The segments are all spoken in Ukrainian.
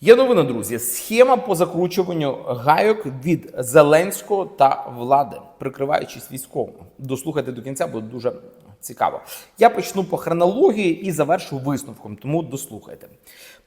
Є новина, друзі. Схема по закручуванню гайок від Зеленського та влади, прикриваючись військовим. Дослухайте до кінця, бо дуже цікаво. Я почну по хронології і завершу висновком, тому дослухайте.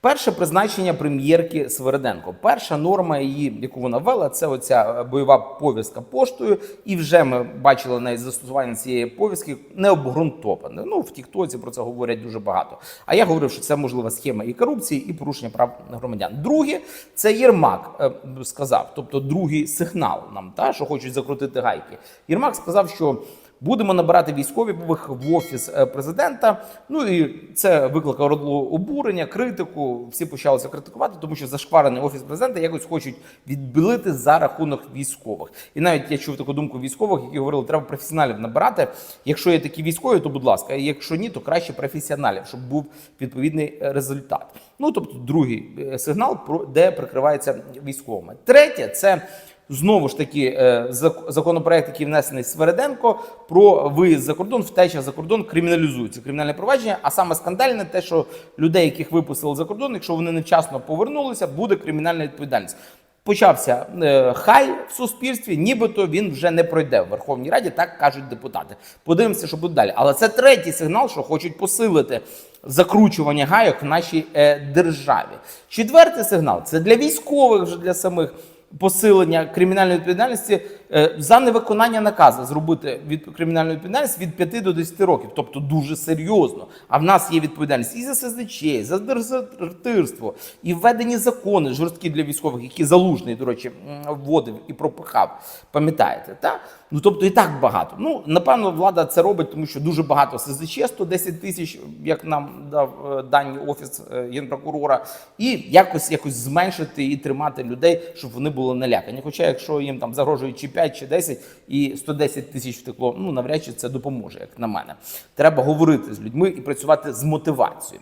Перше призначення прем'єрки Свериденко. Перша норма її, яку вона ввела, це оця е, бойова повістка поштою. І вже ми бачили навіть застосування цієї повістки необґрунтоване. Ну в Тіктоці про це говорять дуже багато. А я говорив, що це можлива схема і корупції, і порушення прав громадян. Друге, це Єрмак е, сказав, тобто другий сигнал нам, та що хочуть закрутити гайки. Єрмак сказав, що. Будемо набирати військових в офіс е, президента. Ну і це викликало обурення, критику. Всі почалися критикувати, тому що зашкварений офіс президента якось хочуть відбілити за рахунок військових. І навіть я чув таку думку військових, які говорили, треба професіоналів набирати. Якщо є такі військові, то будь ласка. Якщо ні, то краще професіоналів, щоб був відповідний е, результат. Ну тобто, другий е, сигнал, про де прикривається військовими. Третє це. Знову ж таки, е, законопроект, який внесений Свереденко, про виїзд за кордон, втеча за кордон криміналізується кримінальне провадження. А саме скандальне те, що людей, яких випустили за кордон, якщо вони невчасно повернулися, буде кримінальна відповідальність. Почався е, хай в суспільстві, нібито він вже не пройде в Верховній Раді, так кажуть депутати. Подивимося, що буде далі. Але це третій сигнал, що хочуть посилити закручування гайок в нашій е, державі. Четвертий сигнал це для військових, вже для самих посилення кримінальної відповідальності е, за невиконання наказу зробити від кримінальну відповідальність від 5 до 10 років, тобто дуже серйозно. А в нас є відповідальність і за СЗЧ, і за дезертирство, і введені закони жорсткі для військових, які залужний, до речі, вводив і пропихав. Пам'ятаєте, так? Ну тобто і так багато. Ну напевно, влада це робить, тому що дуже багато СЗЧ, 110 тисяч, як нам дав е, дані офіс е, генпрокурора, і якось якось зменшити і тримати людей, щоб вони були налякані. Хоча, якщо їм там загрожують чи 5, чи 10, і 110 тисяч втекло, ну навряд чи це допоможе, як на мене. Треба говорити з людьми і працювати з мотивацією.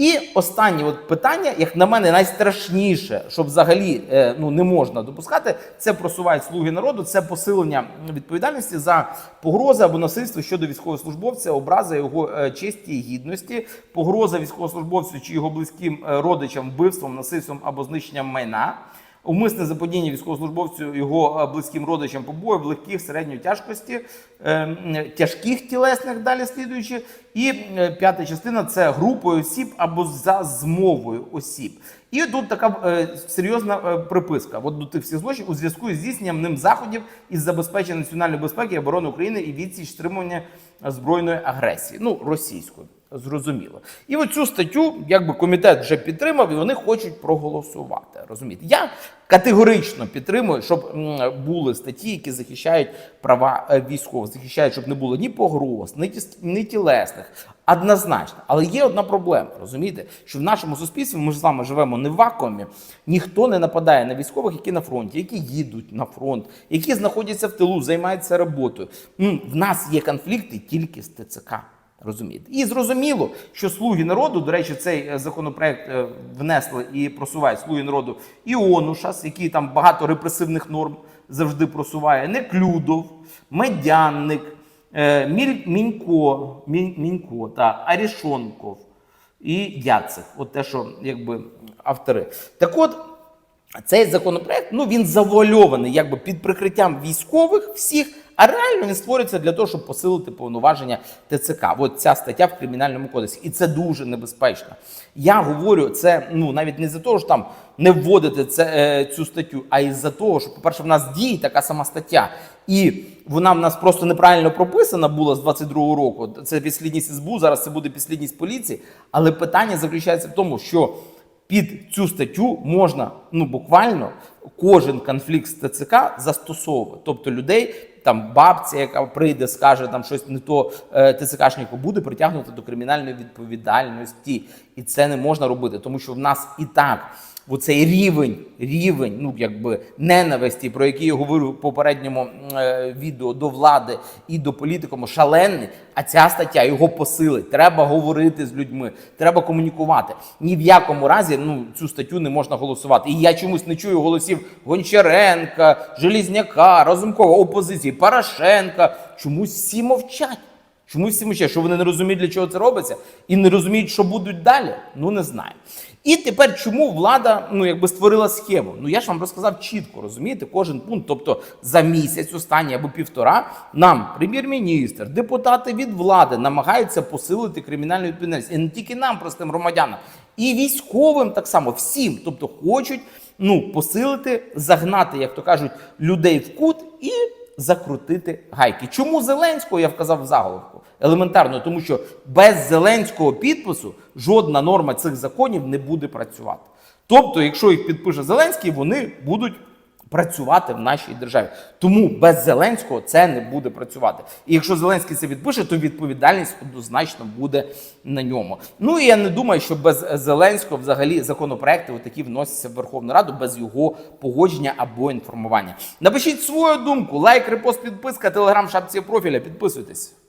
І останнє от питання, як на мене, найстрашніше, що взагалі е, ну не можна допускати, це просувають слуги народу, це посилення відповідальності за погрози або насильство щодо військовослужбовця, образи його е, честі і гідності, погроза військовослужбовцю чи його близьким е, родичам вбивством, насильством або знищенням майна. Умисне заподіння військовослужбовцю його е, близьким родичам побоїв легких середньої тяжкості, е, тяжких тілесних далі слідуючи. І е, п'ята частина це групою осіб або за змовою осіб. І тут така е, серйозна е, приписка. От до тих всіх злочинів у зв'язку з здійсненням ним заходів із забезпечення національної безпеки і оборони України і відсіч стримування збройної агресії, ну російської. Зрозуміло. І оцю статтю, якби комітет вже підтримав, і вони хочуть проголосувати. Розумієте? Я категорично підтримую, щоб були статті, які захищають права е, військових, захищають, щоб не було ні погроз, ні тілесних. Однозначно. Але є одна проблема, розумієте, що в нашому суспільстві ми ж з вами живемо не в вакуумі. Ніхто не нападає на військових, які на фронті, які їдуть на фронт, які знаходяться в тилу, займаються роботою. В нас є конфлікти тільки з ТЦК. Розумієте, і зрозуміло, що слуги народу, до речі, цей е, законопроект е, внесли і просувають слуги народу і Онушас, який там багато репресивних норм завжди просуває, Неклюдов, Медянник, е, Міль, Мінько, Мін, Мінько та Арішонков і Яцик. От те, що якби автори. Так от. Цей законопроект ну він завуальований якби під прикриттям військових всіх, а реально він створюється для того, щоб посилити повноваження ТЦК. От ця стаття в кримінальному кодексі, і це дуже небезпечно. Я говорю це ну навіть не за того, що там не вводити це, е, цю статтю, а із за того, що, по-перше, в нас діє така сама стаття, і вона в нас просто неправильно прописана була з 22-го року. Це підслідність СБУ, зараз це буде підслідність поліції. Але питання заключається в тому, що під цю статтю можна ну буквально кожен конфлікт з ТЦК застосовувати. Тобто людей, там бабця, яка прийде, скаже там щось не то е, ТЦКшнику, буде притягнуто до кримінальної відповідальності. І це не можна робити, тому що в нас і так. Оцей рівень, рівень, ну якби ненависті, про який я говорив в попередньому е, відео до влади і до політикуму, шалений. А ця стаття його посилить. Треба говорити з людьми, треба комунікувати. Ні в якому разі ну цю статтю не можна голосувати. І я чомусь не чую голосів Гончаренка, Желізняка, Разумкова, опозиції, Порошенка. Чомусь всі мовчать. Чомусь всі мовчать, що вони не розуміють, для чого це робиться, і не розуміють, що будуть далі. Ну не знаю. І тепер чому влада ну якби створила схему? Ну я ж вам розказав чітко, розумієте, кожен пункт. Тобто за місяць, останній або півтора, нам прем'єр-міністр, депутати від влади намагаються посилити кримінальну відповідальність. І не тільки нам, простим громадянам, і військовим так само, всім. Тобто хочуть ну посилити, загнати, як то кажуть, людей в кут і закрутити гайки. Чому Зеленського я вказав в заголовку? Елементарно, тому що без зеленського підпису жодна норма цих законів не буде працювати. Тобто, якщо їх підпише Зеленський, вони будуть працювати в нашій державі. Тому без Зеленського це не буде працювати. І якщо Зеленський це підпише, то відповідальність однозначно буде на ньому. Ну і я не думаю, що без Зеленського взагалі законопроекти отакі вносяться в Верховну Раду без його погодження або інформування. Напишіть свою думку, лайк, репост, підписка, телеграм, шапці профіля. Підписуйтесь.